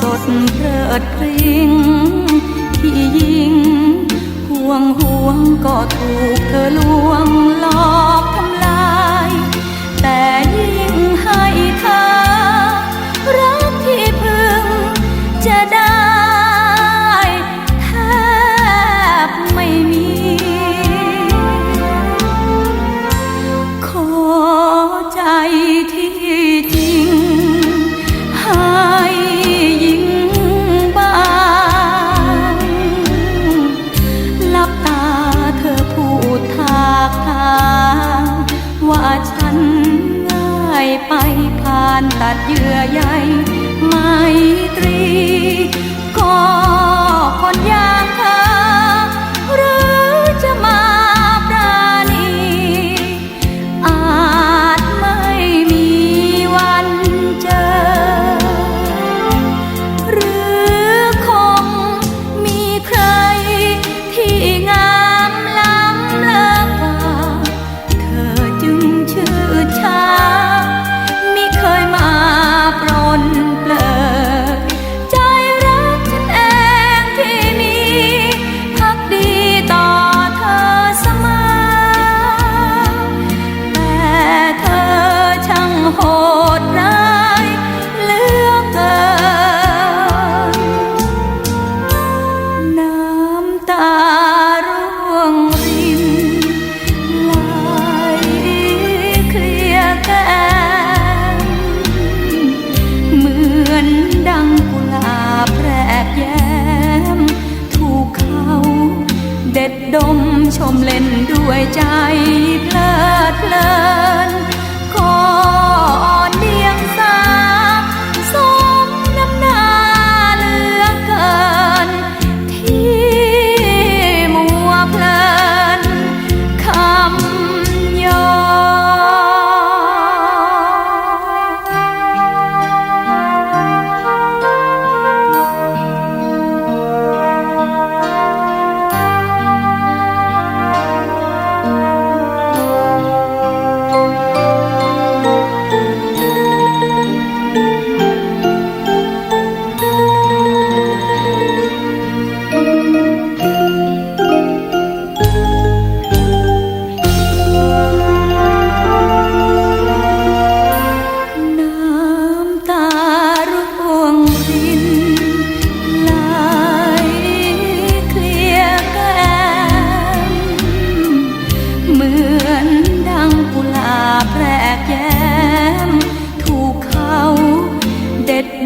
สดเริดริงที่ยิงห่วงห่วงก็ถูกเธอลวงหลอกทำลาย แต่ยิ่งให้ ไปผ่านตัดเยื่อใยไมตรีก็คนยาก ดมชมเล่นด้วยใจเพลิดเพลินขออ่อนดี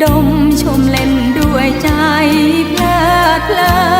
ดมชมเล่นด้วยใจเพลิดเพลิน